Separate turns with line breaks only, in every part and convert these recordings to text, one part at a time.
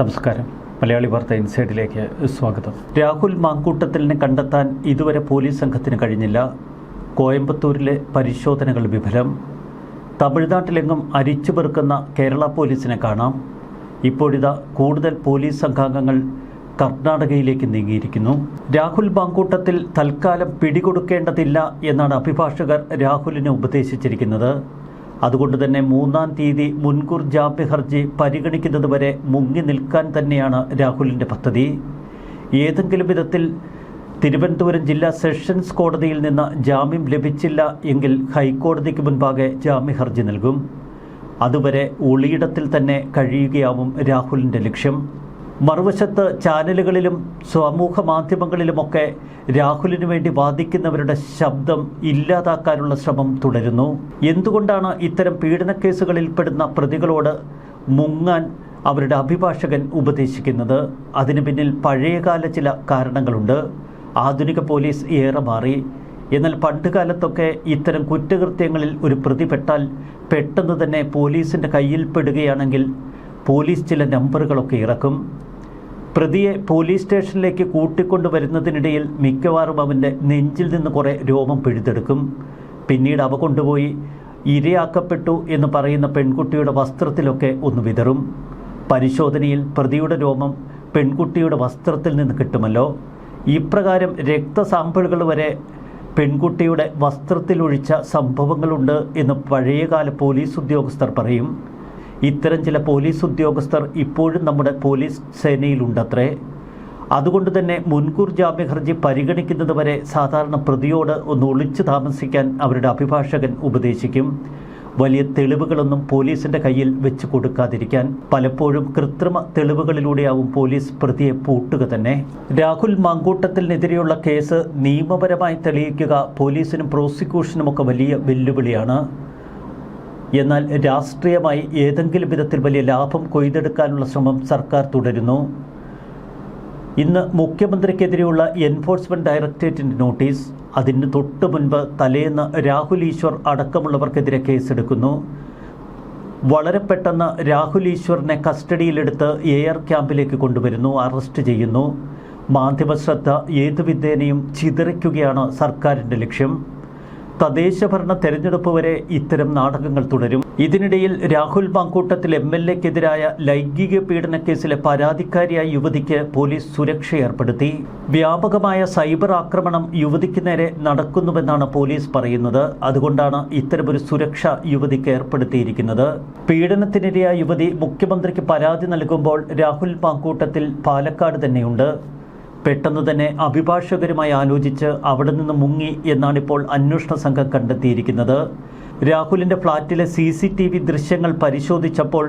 നമസ്കാരം. മലയാളി വാർത്ത ഇൻസൈഡിലേക്ക് സ്വാഗതം. രാഹുൽ മാങ്കൂട്ടത്തിലിനെ കണ്ടെത്താൻ ഇതുവരെ പോലീസ് സംഘത്തിന് കഴിഞ്ഞില്ല. കോയമ്പത്തൂരിലെ പരിശോധനകൾ വിഫലം. തമിഴ്നാട്ടിലെങ്ങും അരിച്ചു പെറുക്കുന്ന കേരള പോലീസിനെ കാണാം. ഇപ്പോഴിതാ കൂടുതൽ പോലീസ് സംഘാംഗങ്ങൾ കർണാടകയിലേക്ക് നീങ്ങിയിരിക്കുന്നു. രാഹുൽ മാങ്കൂട്ടത്തിൽ തൽക്കാലം പിടികൊടുക്കേണ്ടതില്ല എന്നാണ് അഭിഭാഷകർ രാഹുലിനെ ഉപദേശിച്ചിരിക്കുന്നത്. അതുകൊണ്ട് തന്നെ മൂന്നാം തീയതി മുൻകൂർ ജാമ്യ ഹർജി പരിഗണിക്കുന്നത് വരെ മുങ്ങി നിൽക്കാൻ തന്നെയാണ് രാഹുലിന്റെ പദ്ധതി. ഏതെങ്കിലും വിധത്തിൽ തിരുവനന്തപുരം ജില്ലാ സെഷൻസ് കോടതിയിൽ നിന്ന് ജാമ്യം ലഭിച്ചില്ല എങ്കിൽ ഹൈക്കോടതിക്ക് മുൻപാകെ ജാമ്യ ഹർജി നൽകും. അതുവരെ ഒളിയിടത്തിൽ തന്നെ കഴിയുകയാവും രാഹുലിന്റെ ലക്ഷ്യം. മറുവശത്ത് ചാനലുകളിലും സമൂഹ മാധ്യമങ്ങളിലുമൊക്കെ രാഹുലിനു വേണ്ടി വാദിക്കുന്നവരുടെ ശബ്ദം ഇല്ലാതാക്കാനുള്ള ശ്രമം തുടരുന്നു. എന്തുകൊണ്ടാണ് ഇത്തരം പീഡനക്കേസുകളിൽ പെടുന്ന പ്രതികളോട് മുങ്ങാൻ അവരുടെ അഭിഭാഷകൻ ഉപദേശിക്കുന്നത്? അതിന് പിന്നിൽ പഴയകാല ചില കാരണങ്ങളുണ്ട്. ആധുനിക പോലീസ് ഏറെ മാറി. എന്നാൽ പണ്ടുകാലത്തൊക്കെ ഇത്തരം കുറ്റകൃത്യങ്ങളിൽ ഒരു പ്രതി പെട്ടാൽ പെട്ടെന്ന് തന്നെ പോലീസിന്റെ കയ്യിൽ പെടുകയാണെങ്കിൽ പോലീസ് ചില നമ്പറുകളൊക്കെ ഇറക്കും. പ്രതിയെ പോലീസ് സ്റ്റേഷനിലേക്ക് കൂട്ടിക്കൊണ്ടുവരുന്നതിനിടയിൽ മിക്കവാറും അവന്റെ നെഞ്ചിൽ നിന്ന് കുറേ രോമം പിഴുതെടുക്കും. പിന്നീട് അവ കൊണ്ടുപോയി ഇരയാക്കപ്പെട്ടു എന്ന് പറയുന്ന പെൺകുട്ടിയുടെ വസ്ത്രത്തിലൊക്കെ ഒന്ന് വിതറും. പരിശോധനയിൽ പ്രതിയുടെ രോമം പെൺകുട്ടിയുടെ വസ്ത്രത്തിൽ നിന്ന് കിട്ടുമല്ലോ. ഇപ്രകാരം രക്തസാമ്പിളുകൾ വരെ പെൺകുട്ടിയുടെ വസ്ത്രത്തിലൊഴിച്ച സംഭവങ്ങളുണ്ട് എന്ന് പഴയകാല പോലീസ് ഉദ്യോഗസ്ഥർ പറയും. ഇത്തരം ചില പോലീസ് ഉദ്യോഗസ്ഥർ ഇപ്പോഴും നമ്മുടെ പോലീസ് സേനയിലുണ്ടത്രേ. അതുകൊണ്ട് തന്നെ മുൻകൂർ ജാമ്യ ഹർജി പരിഗണിക്കുന്നത് വരെ സാധാരണ പ്രതിയോട് ഒന്ന് ഒളിച്ചു താമസിക്കാൻ അവരുടെ അഭിഭാഷകൻ ഉപദേശിക്കും. വലിയ തെളിവുകളൊന്നും പോലീസിന്റെ കയ്യിൽ വെച്ച് കൊടുക്കാതിരിക്കാൻ പലപ്പോഴും കൃത്രിമ തെളിവുകളിലൂടെയാവും പോലീസ് പ്രതിയെ പൂട്ടുക തന്നെ. രാഹുൽ മാങ്കൂട്ടത്തിനെതിരെയുള്ള കേസ് നിയമപരമായി തെളിയിക്കുക പോലീസിനും പ്രോസിക്യൂഷനുമൊക്കെ വലിയ വെല്ലുവിളിയാണ്. എന്നാൽ രാഷ്ട്രീയമായി ഏതെങ്കിലും വിധത്തിൽ വലിയ ലാഭം കൊയ്തെടുക്കാനുള്ള ശ്രമം സർക്കാർ തുടരുന്നു. ഇന്ന് മുഖ്യമന്ത്രിക്കെതിരെയുള്ള എൻഫോഴ്സ്മെന്റ് ഡയറക്ടറേറ്റിന്റെ നോട്ടീസ് അതിന് തൊട്ടു മുൻപ് തലേന്ന് രാഹുൽ ഈശ്വർ അടക്കമുള്ളവർക്കെതിരെ കേസെടുക്കുന്നു. വളരെ പെട്ടെന്ന് രാഹുൽ ഈശ്വറിനെ കസ്റ്റഡിയിലെടുത്ത് എയർ ക്യാമ്പിലേക്ക് കൊണ്ടുവരുന്നു അറസ്റ്റ് ചെയ്യുന്നു. മാധ്യമശ്രദ്ധ ഏതു വിധേനയും ചിതറിക്കുകയാണ് സർക്കാരിന്റെ ലക്ഷ്യം. തദ്ദേശഭരണ തെരഞ്ഞെടുപ്പ് വരെ ഇത്തരം നാടകങ്ങൾ തുടരും. ഇതിനിടയിൽ രാഹുൽ മാങ്കൂട്ടത്തിൽ എം എൽ എക്കെതിരായ ലൈംഗിക പീഡന കേസിലെ പരാതിക്കാരിയായ യുവതിക്ക് പോലീസ് സുരക്ഷ ഏർപ്പെടുത്തി. വ്യാപകമായ സൈബർ ആക്രമണം യുവതിക്ക് നേരെ നടക്കുന്നുവെന്നാണ് പോലീസ് പറയുന്നത്. അതുകൊണ്ടാണ് ഇത്തരമൊരു സുരക്ഷ യുവതിക്ക് ഏർപ്പെടുത്തിയിരിക്കുന്നത്. പീഡനത്തിനിരയായ യുവതി മുഖ്യമന്ത്രിക്ക് പരാതി നൽകുമ്പോൾ രാഹുൽ മാങ്കൂട്ടത്തിൽ പാലക്കാട് തന്നെയുണ്ട്. പെട്ടെന്ന് തന്നെ അഭിഭാഷകരുമായി ആലോചിച്ച് അവിടെ നിന്ന് മുങ്ങി എന്നാണിപ്പോൾ അന്വേഷണ സംഘം കണ്ടെത്തിയിരിക്കുന്നത്. രാഹുലിന്റെ ഫ്ളാറ്റിലെ സി സി ടി വി ദൃശ്യങ്ങൾ പരിശോധിച്ചപ്പോൾ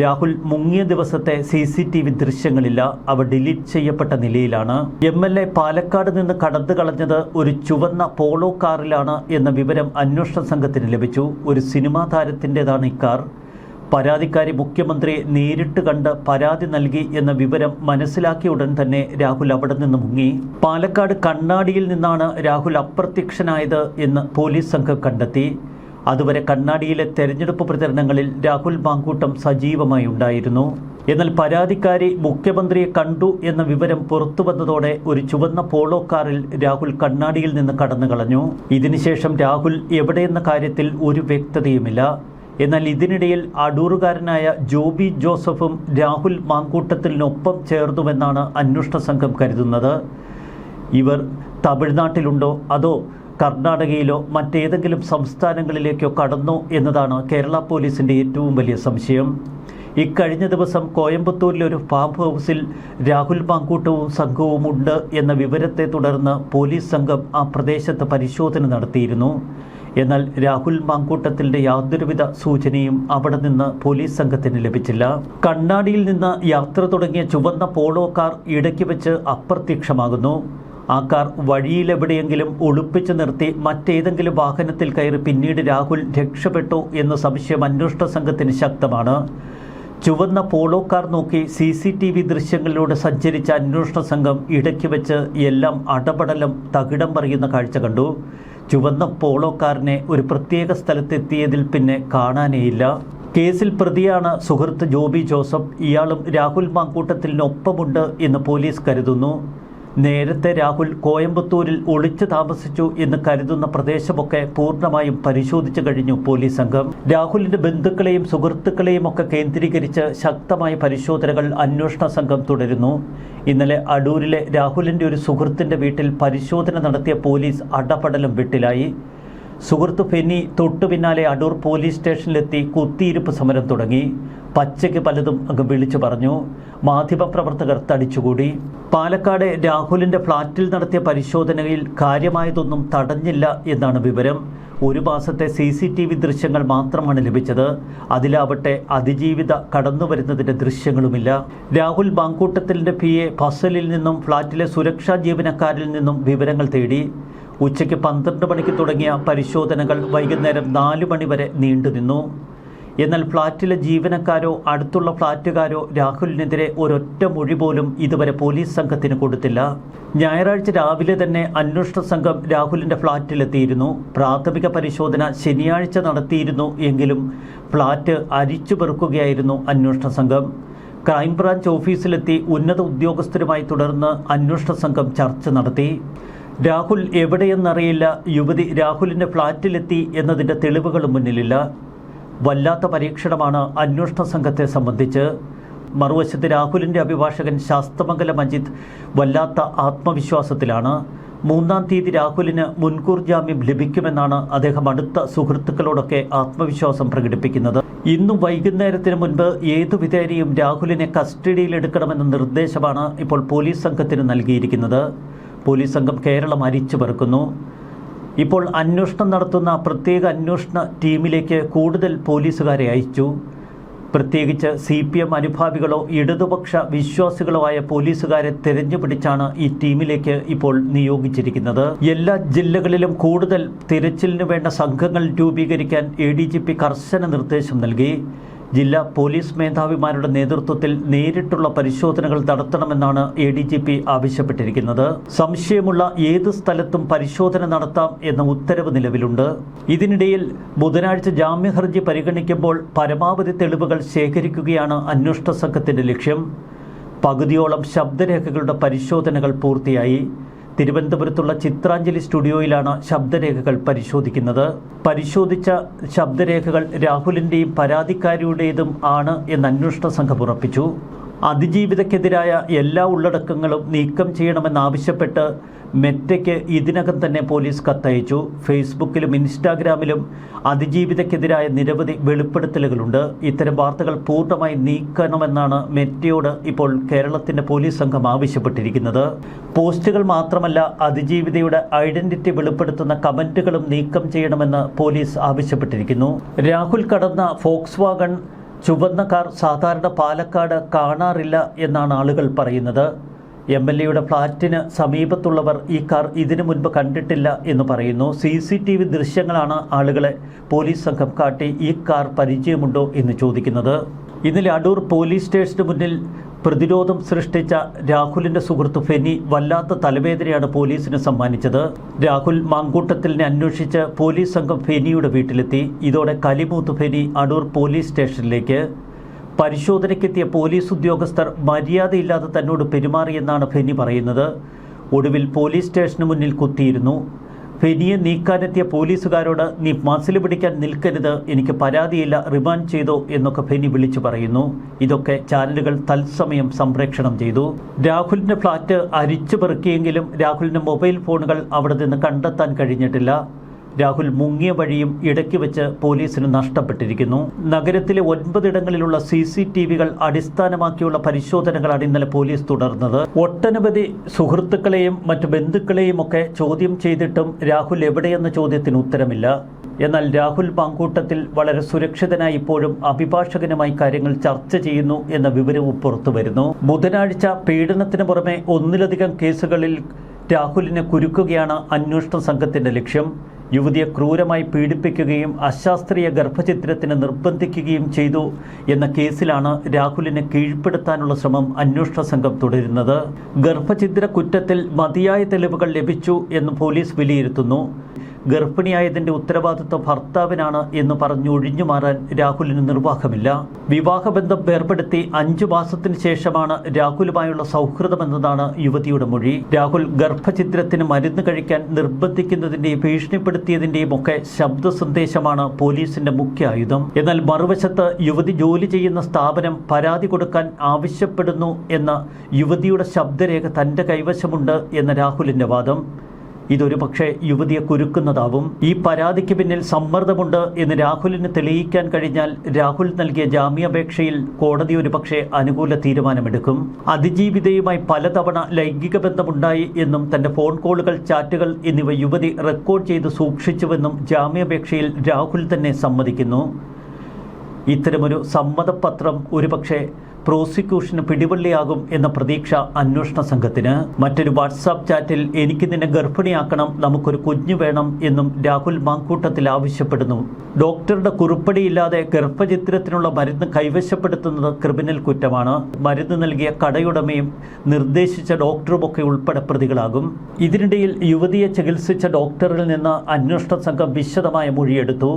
രാഹുൽ മുങ്ങിയ ദിവസത്തെ സി സി ടി വി ദൃശ്യങ്ങളില്ല. അവ ഡിലീറ്റ് ചെയ്യപ്പെട്ട നിലയിലാണ്. എം എൽ എ പാലക്കാട് നിന്ന് കടന്നു കളഞ്ഞത് ഒരു ചുവന്ന പോളോ കാറിലാണ് എന്ന വിവരം അന്വേഷണ സംഘത്തിന് ലഭിച്ചു. ഒരു സിനിമാ താരത്തിന്റെതാണ് കാർ. പരാതിക്കാരി മുഖ്യമന്ത്രിയെ നേരിട്ട് കണ്ട് പരാതി നൽകി എന്ന വിവരം മനസ്സിലാക്കിയ ഉടൻ തന്നെ രാഹുൽ അവിടെ നിന്ന് മുങ്ങി. പാലക്കാട് കണ്ണാടിയിൽ നിന്നാണ് രാഹുൽ അപ്രത്യക്ഷനായത് എന്ന് പോലീസ് സംഘം കണ്ടെത്തി. അതുവരെ കണ്ണാടിയിലെ തെരഞ്ഞെടുപ്പ് പ്രചരണങ്ങളിൽ രാഹുൽ മാങ്കൂട്ടം സജീവമായി ഉണ്ടായിരുന്നു. എന്നാൽ പരാതിക്കാരി മുഖ്യമന്ത്രിയെ കണ്ടു എന്ന വിവരം പുറത്തു വന്നതോടെ ഒരു ചുവന്ന പോളോ കാറിൽ രാഹുൽ കണ്ണാടിയിൽ നിന്ന് കടന്നു കളഞ്ഞു ഇതിനുശേഷം രാഹുൽ എവിടെയെന്ന കാര്യത്തിൽ ഒരു വ്യക്തതയുമില്ല. എന്നാൽ ഇതിനിടയിൽ അടൂറുകാരനായ ജോബി ജോസഫും രാഹുൽ മാങ്കൂട്ടത്തിനൊപ്പം ചേർന്നുവെന്നാണ് അന്വേഷണ സംഘം കരുതുന്നത്. ഇവർ തമിഴ്നാട്ടിലുണ്ടോ? അതോ കർണാടകയിലോ മറ്റേതെങ്കിലും സംസ്ഥാനങ്ങളിലേക്കോ കടന്നോ എന്നതാണ് കേരള പോലീസിന്റെ ഏറ്റവും വലിയ സംശയം. ഇക്കഴിഞ്ഞ ദിവസം കോയമ്പത്തൂരിലെ ഒരു ഫാം ഹൗസിൽ രാഹുൽ മാങ്കൂട്ടവും സംഘവും ഉണ്ട് എന്ന വിവരത്തെ തുടർന്ന് പോലീസ് സംഘം ആ പ്രദേശത്ത് പരിശോധന നടത്തിയിരുന്നു. എന്നാൽ രാഹുൽ മാങ്കൂട്ടത്തിന്റെ യാതൊരുവിധ സൂചനയും അവിടെ നിന്ന് പോലീസ് സംഘത്തിന് ലഭിച്ചില്ല. കണ്ണാടിയിൽ നിന്ന് യാത്ര തുടങ്ങിയ ചുവന്ന പോളോ കാർ ഇടയ്ക്ക് വെച്ച് അപ്രത്യക്ഷമാകുന്നു. ആ കാർ വഴിയിലെവിടെയെങ്കിലും ഒളിപ്പിച്ചു നിർത്തി മറ്റേതെങ്കിലും വാഹനത്തിൽ കയറി പിന്നീട് രാഹുൽ രക്ഷപ്പെട്ടു എന്ന സംശയം അന്വേഷണ സംഘത്തിന് ശക്തമാണ്. ചുവന്ന പോളോ കാർ നോക്കി സി സി ടി വി ദൃശ്യങ്ങളിലൂടെ സഞ്ചരിച്ച അന്വേഷണ സംഘം ഇടയ്ക്ക് വെച്ച് എല്ലാം അടപടലം തകിടം പറയുന്ന കാഴ്ച കണ്ടു. ചുവന്ന പോളോക്കാരനെ ഒരു പ്രത്യേക സ്ഥലത്തെത്തിയതിൽ പിന്നെ കാണാനേയില്ല. കേസിൽ പ്രതിയാണ് സുഹൃത്ത് ജോബി ജോസഫ്. ഇയാളും രാഹുൽ മാങ്കൂട്ടത്തിനൊപ്പമുണ്ട് എന്ന് പോലീസ് കരുതുന്നു. നേരത്തെ രാഹുൽ കോയമ്പത്തൂരിൽ ഒളിച്ചു താമസിച്ചു എന്ന് കരുതുന്ന പ്രദേശമൊക്കെ പൂർണമായും പരിശോധിച്ചു കഴിഞ്ഞു പോലീസ് സംഘം. രാഹുലിന്റെ ബന്ധുക്കളെയും സുഹൃത്തുക്കളെയും ഒക്കെ കേന്ദ്രീകരിച്ച് ശക്തമായ പരിശോധനകൾ അന്വേഷണ സംഘം തുടരുന്നു. ഇന്നലെ അടൂരിലെ രാഹുലിന്റെ ഒരു സുഹൃത്തിന്റെ വീട്ടിൽ പരിശോധന നടത്തിയ പോലീസ് അടപടലം വെട്ടിലായി. സുഹൃത്ത് ഫെന്നി തൊട്ടു പിന്നാലെ അടൂർ പോലീസ് സ്റ്റേഷനിലെത്തി കുത്തിയിരുപ്പ് സമരം തുടങ്ങി. പച്ചയ്ക്ക് പലതും അങ്ങ് വിളിച്ചു പറഞ്ഞു. മാധ്യമപ്രവർത്തകർ തടിച്ചുകൂടി. പാലക്കാട് രാഹുലിന്റെ ഫ്ളാറ്റിൽ നടത്തിയ പരിശോധനയിൽ കാര്യമായതൊന്നും തടഞ്ഞില്ല എന്നാണ് വിവരം. ഒരു മാസത്തെ സി സി ടി വി ദൃശ്യങ്ങൾ മാത്രമാണ് ലഭിച്ചത്. അതിലാവട്ടെ അതിജീവിത കടന്നു വരുന്നതിന്റെ ദൃശ്യങ്ങളുമില്ല. രാഹുൽ ബാങ്കൂട്ടത്തിലിന്റെ പി എ ഫസലിൽ നിന്നും ഫ്ളാറ്റിലെ സുരക്ഷാ ജീവനക്കാരിൽ നിന്നും വിവരങ്ങൾ തേടി. ഉച്ചയ്ക്ക് പന്ത്രണ്ട് മണിക്ക് തുടങ്ങിയ പരിശോധനകൾ വൈകുന്നേരം നാല് മണി വരെ നീണ്ടുനിന്നു എന്നാൽ ഫ്ളാറ്റിലെ ജീവനക്കാരോ അടുത്തുള്ള ഫ്ളാറ്റുകാരോ രാഹുലിനെതിരെ ഒരൊറ്റ മൊഴി പോലും ഇതുവരെ പോലീസ് സംഘത്തിന് കൊടുത്തില്ല. ഞായറാഴ്ച രാവിലെ തന്നെ അന്വേഷണ സംഘം രാഹുലിന്റെ ഫ്ളാറ്റിലെത്തിയിരുന്നു. പ്രാഥമിക പരിശോധന ശനിയാഴ്ച നടത്തിയിരുന്നു എങ്കിലും ഫ്ളാറ്റ് അരിച്ചു പെറുക്കുകയായിരുന്നു അന്വേഷണ സംഘം. ക്രൈംബ്രാഞ്ച് ഓഫീസിലെത്തി ഉന്നത ഉദ്യോഗസ്ഥരുമായി തുടർന്ന് അന്വേഷണ സംഘം ചർച്ച നടത്തി. രാഹുൽ എവിടെയെന്നറിയില്ല. യുവതി രാഹുലിന്റെ ഫ്ളാറ്റിലെത്തി എന്നതിന്റെ തെളിവുകളും മുന്നിലില്ല. വല്ലാത്ത പരീക്ഷണമാണ് അന്വേഷണ സംഘത്തെ സംബന്ധിച്ച്. മറുവശത്ത് രാഹുലിന്റെ അഭിഭാഷകൻ ശാസ്തമംഗലം അജിത് വല്ലാത്ത ആത്മവിശ്വാസത്തിലാണ്. മൂന്നാം തീയതി രാഹുലിന് മുൻകൂർ ജാമ്യം ലഭിക്കുമെന്നാണ് അദ്ദേഹം അടുത്ത സുഹൃത്തുക്കളോടൊക്കെ ആത്മവിശ്വാസം പ്രകടിപ്പിക്കുന്നത്. ഇന്നു വൈകുന്നേരത്തിന് മുൻപ് ഏതു വിധേനയും രാഹുലിനെ കസ്റ്റഡിയിലെടുക്കണമെന്ന നിർദ്ദേശമാണ് ഇപ്പോൾ പോലീസ് സംഘത്തിന് നൽകിയിരിക്കുന്നത്. പോലീസ് സംഘം കേരളം അരിച്ചു പറക്കുന്നു. ഇപ്പോൾ അന്വേഷണം നടത്തുന്ന പ്രത്യേക അന്വേഷണ ടീമിലേക്ക് കൂടുതൽ പോലീസുകാരെ അയച്ചു. പ്രത്യേകിച്ച് സി പി എം അനുഭാവികളോ ഇടതുപക്ഷ വിശ്വാസികളോ ആയ പോലീസുകാരെ തിരഞ്ഞുപിടിച്ചാണ് ഈ ടീമിലേക്ക് ഇപ്പോൾ നിയോഗിച്ചിരിക്കുന്നത്. എല്ലാ ജില്ലകളിലും കൂടുതൽ തിരച്ചിലിന് വേണ്ട സംഘങ്ങൾ രൂപീകരിക്കാൻ എ ഡി ജി പി കർശന നിർദ്ദേശം നൽകി. ജില്ലാ പോലീസ് മേധാവിമാരുടെ നേതൃത്വത്തിൽ നേരിട്ടുള്ള പരിശോധനകൾ നടത്തണമെന്നാണ് എ ഡി ജി പി ആവശ്യപ്പെട്ടിരിക്കുന്നത്. സംശയമുള്ള ഏത് സ്ഥലത്തും പരിശോധന നടത്താം എന്ന ഉത്തരവ് നിലവിലുണ്ട്. ഇതിനിടയിൽ ബുധനാഴ്ച ജാമ്യ ഹർജി പരിഗണിക്കുമ്പോൾ പരമാവധി തെളിവുകൾ ശേഖരിക്കുകയാണ് അന്വേഷണ സംഘത്തിന്റെ ലക്ഷ്യം. പകുതിയോളം ശബ്ദരേഖകളുടെ പരിശോധനകൾ പൂർത്തിയായി. തിരുവനന്തപുരത്തുള്ള ചിത്രാഞ്ജലി സ്റ്റുഡിയോയിലാണ് ശബ്ദരേഖകൾ പരിശോധിക്കുന്നത്. പരിശോധിച്ച ശബ്ദരേഖകൾ രാഹുലിന്റെയും പരാതിക്കാരിയുടേതും ആണ് എന്ന് അന്വേഷണ സംഘം ഉറപ്പിച്ചു. അതിജീവിതക്കെതിരായ എല്ലാ ഉള്ളടക്കങ്ങളും നീക്കം ചെയ്യണമെന്നാവശ്യപ്പെട്ട് മെറ്റയ്ക്ക് ഇതിനകം തന്നെ പോലീസ് കത്തയച്ചു. ഫേസ്ബുക്കിലും ഇൻസ്റ്റാഗ്രാമിലും അതിജീവിതക്കെതിരായ നിരവധി വെളിപ്പെടുത്തലുകളുണ്ട്. ഇത്തരം വാർത്തകൾ പൂർണമായി നീക്കണമെന്നാണ് മെറ്റയോട് ഇപ്പോൾ കേരളത്തിന്റെ പോലീസ് സംഘം ആവശ്യപ്പെട്ടിരിക്കുന്നത്. പോസ്റ്റുകൾ മാത്രമല്ല അതിജീവിതയുടെ ഐഡന്റിറ്റി വെളിപ്പെടുത്തുന്ന കമന്റുകളും നീക്കം ചെയ്യണമെന്ന് പോലീസ് ആവശ്യപ്പെട്ടിരിക്കുന്നു. രാഹുൽ കടന്ന ഫോക്സ് വാഗൺ ചുവന്ന കാർ സാധാരണ പാലക്കാട് കാണാറില്ല എന്നാണ് ആളുകൾ പറയുന്നത്. എം എൽ എയുടെ ഫ്ളാറ്റിന് സമീപത്തുള്ളവർ ഈ കാർ ഇതിനു മുൻപ് കണ്ടിട്ടില്ല എന്ന് പറയുന്നു. സി സി ടി വി ദൃശ്യങ്ങളാണ് ആളുകളെ പോലീസ് സംഘം കാട്ടി ഈ കാർ പരിചയമുണ്ടോ എന്ന് ചോദിക്കുന്നത്. ഇന്നലെ അടൂർ പോലീസ് സ്റ്റേഷന് മുന്നിൽ പ്രതിരോധം സൃഷ്ടിച്ച രാഹുലിന്റെ സുഹൃത്ത് ഫെനി വല്ലാത്ത തലവേദനയാണ് പോലീസിന് സമ്മാനിച്ചത്. രാഹുൽ മാങ്കൂട്ടത്തിലിനെ അന്വേഷിച്ച് പോലീസ് സംഘം ഫെനിയുടെ വീട്ടിലെത്തി. ഇതോടെ കലിമൂത്ത് ഫെനി അടൂർ പോലീസ് സ്റ്റേഷനിലേക്ക്. പരിശോധനയ്ക്കെത്തിയ പോലീസ് ഉദ്യോഗസ്ഥർ മര്യാദയില്ലാതെ തന്നോട് പെരുമാറിയെന്നാണ് ഫെനി പറയുന്നത്. ഒടുവിൽ പോലീസ് സ്റ്റേഷന് മുന്നിൽ കുത്തിയിരുന്നു. ഫെനിയെ നീക്കാനെത്തിയ പോലീസുകാരോട് നീ മസിൽ പിടിക്കാൻ നിൽക്കരുത് എനിക്ക് പരാതിയില്ല റിമാൻഡ് ചെയ്തോ എന്നൊക്കെ ഫെനി വിളിച്ചു പറയുന്നു. ഇതൊക്കെ ചാനലുകൾ തത്സമയം സംപ്രേക്ഷണം ചെയ്തു. രാഹുലിന്റെ ഫ്ളാറ്റ് അരിച്ചു പെറുക്കിയെങ്കിലും രാഹുലിന്റെ മൊബൈൽ ഫോണുകൾ അവിടെ നിന്ന് കണ്ടെത്താൻ കഴിഞ്ഞിട്ടില്ല. രാഹുൽ മുങ്ങിയ വഴിയും ഇടയ്ക്ക് വെച്ച് പോലീസിന് നഷ്ടപ്പെട്ടിരിക്കുന്നു. നഗരത്തിലെ ഒൻപതിടങ്ങളിലുള്ള സി സി ടി വികൾ അടിസ്ഥാനമാക്കിയുള്ള പരിശോധനകളാണ് ഇന്നലെ പോലീസ് തുടർന്നത്. ഒട്ടനവധി സുഹൃത്തുക്കളെയും മറ്റു ബന്ധുക്കളെയും ഒക്കെ ചോദ്യം ചെയ്തിട്ടും രാഹുൽ എവിടെയെന്ന ചോദ്യത്തിന് ഉത്തരമില്ല. എന്നാൽ രാഹുൽ പാങ്കൂട്ടത്തിൽ വളരെ സുരക്ഷിതനായി ഇപ്പോഴും അഭിഭാഷകനുമായി കാര്യങ്ങൾ ചർച്ച ചെയ്യുന്നു എന്ന വിവരവും പുറത്തു വരുന്നു. ബുധനാഴ്ച പീഡനത്തിന് പുറമെ ഒന്നിലധികം കേസുകളിൽ രാഹുലിനെ കുരുക്കുകയാണ് അന്വേഷണ സംഘത്തിന്റെ ലക്ഷ്യം. യുവതിയെ ക്രൂരമായി പീഡിപ്പിക്കുകയും അശാസ്ത്രീയ ഗർഭചിത്രത്തിന് നിർബന്ധിക്കുകയും ചെയ്തു എന്ന കേസിലാണ് രാഹുലിനെ കീഴ്പ്പെടുത്താനുള്ള ശ്രമം അന്വേഷണ സംഘം തുടരുന്നത്. ഗർഭചിത്ര കുറ്റത്തിൽ മതിയായ തെളിവുകൾ ലഭിച്ചു എന്ന് പോലീസ് വിലയിരുത്തുന്നു. ഗർഭിണിയായതിന്റെ ഉത്തരവാദിത്വം ഭർത്താവിനാണ് എന്ന് പറഞ്ഞു ഒഴിഞ്ഞു മാറാൻ രാഹുലിന് നിർവാഹമില്ല. വിവാഹബന്ധം വേർപെടുത്തി അഞ്ചു മാസത്തിന് ശേഷമാണ് രാഹുലുമായുള്ള സൗഹൃദമെന്നതാണ് യുവതിയുടെ മൊഴി. രാഹുൽ ഗർഭചിത്രത്തിന് മരുന്ന് കഴിക്കാൻ നിർബന്ധിക്കുന്നതിന്റെയും ഭീഷണിപ്പെടുത്തിയതിന്റെയും ഒക്കെ ശബ്ദ സന്ദേശമാണ് പോലീസിന്റെ മുഖ്യ ആയുധം. എന്നാൽ മറുവശത്ത് യുവതി ജോലി ചെയ്യുന്ന സ്ഥാപനം പരാതി കൊടുക്കാൻ ആവശ്യപ്പെടുന്നു എന്ന യുവതിയുടെ ശബ്ദരേഖ തന്റെ കൈവശമുണ്ട് എന്ന രാഹുലിന്റെ വാദം. ഇതൊരു പക്ഷേ യുവതിയെ കുരുക്കുന്നതാവും. ഈ പരാതിക്ക് പിന്നിൽ സമ്മർദ്ദമുണ്ട് എന്ന് രാഹുലിന് തെളിയിക്കാൻ കഴിഞ്ഞാൽ രാഹുൽ നൽകിയ ജാമ്യാപേക്ഷയിൽ കോടതി ഒരു പക്ഷേ അനുകൂല തീരുമാനമെടുക്കും. അതിജീവിതയുമായി പലതവണ ലൈംഗിക ബന്ധമുണ്ടായി എന്നും തന്റെ ഫോൺ കോളുകൾ ചാറ്റുകൾ എന്നിവ യുവതി റെക്കോർഡ് ചെയ്ത് സൂക്ഷിച്ചുവെന്നും ജാമ്യാപേക്ഷയിൽ രാഹുൽ തന്നെ സമ്മതിക്കുന്നു. ഇത്തരമൊരു സമ്മതപത്രം ഒരുപക്ഷെ പ്രോസിക്യൂഷന് പിടിവള്ളിയാകും എന്ന പ്രതീക്ഷ അന്വേഷണ സംഘത്തിന്. മറ്റൊരു വാട്സാപ്പ് ചാറ്റിൽ എനിക്ക് നിന്നെ ഗർഭിണിയാക്കണം നമുക്കൊരു കുഞ്ഞു വേണം എന്നും രാഹുൽ മാങ്കൂട്ടത്തിൽ ആവശ്യപ്പെടുന്നു. ഡോക്ടറുടെ കുറിപ്പടിയില്ലാതെ ഗർഭചിത്രത്തിനുള്ള മരുന്ന് കൈവശപ്പെടുത്തുന്നത് ക്രിമിനൽ കുറ്റമാണ്. മരുന്ന് നൽകിയ കടയുടമയും നിർദ്ദേശിച്ച ഡോക്ടറുമൊക്കെ ഉൾപ്പെടെ പ്രതികളാകും. ഇതിനിടയിൽ യുവതിയെ ചികിത്സിച്ച ഡോക്ടറിൽ നിന്ന് അന്വേഷണ സംഘം വിശദമായ മൊഴിയെടുത്തു.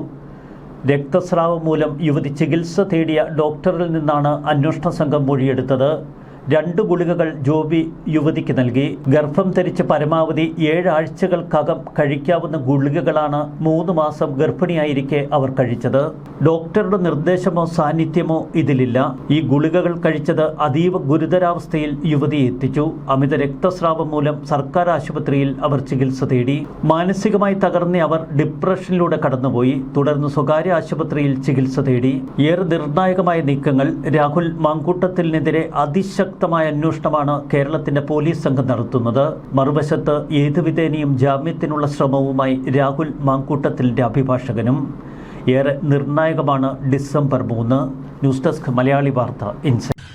രക്തസ്രാവം മൂലം യുവതി ചികിത്സ തേടിയ ഡോക്ടറിൽ നിന്നാണ് അന്വേഷണ സംഘം മൊഴിയെടുത്തത്. രണ്ട് ഗുളികകൾ ജോബി യുവതിക്ക് നൽകി. ഗർഭം ധരിച്ച് പരമാവധി ഏഴാഴ്ചകൾക്കകം കഴിക്കാവുന്ന ഗുളികകളാണ് മൂന്ന് മാസം ഗർഭിണിയായിരിക്കെ അവർ കഴിച്ചത്. ഡോക്ടറുടെ നിർദ്ദേശമോ സാന്നിധ്യമോ ഇതിലില്ല. ഈ ഗുളികകൾ കഴിച്ചത് അതീവ ഗുരുതരാവസ്ഥയിൽ യുവതിയെ എത്തിച്ചു. അമിത രക്തസ്രാവം മൂലം സർക്കാർ ആശുപത്രിയിൽ അവർ ചികിത്സ തേടി. മാനസികമായി തകർന്ന അവർ ഡിപ്രഷനിലൂടെ കടന്നുപോയി. തുടർന്ന് സ്വകാര്യ ആശുപത്രിയിൽ ചികിത്സ തേടി. ഏറെ നിർണായകമായ നീക്കങ്ങൾ രാഹുൽ മാങ്കൂട്ടത്തിനെതിരെ അതിശക്തമായ അന്വേഷണമാണ് കേരളത്തിന്റെ പോലീസ് സംഘം നടത്തുന്നത്. മറുവശത്ത് ഏത് വിധേനയും ജാമ്യത്തിനുള്ള ശ്രമവുമായി രാഹുൽ മാങ്കൂട്ടത്തിലിന്റെ അഭിഭാഷകനും. ഏറെ നിർണായകമാണ് ഡിസംബർ മൂന്ന്. ന്യൂസ് ഡെസ്ക് മലയാളി വാർത്ത ഇൻസൈറ്റ്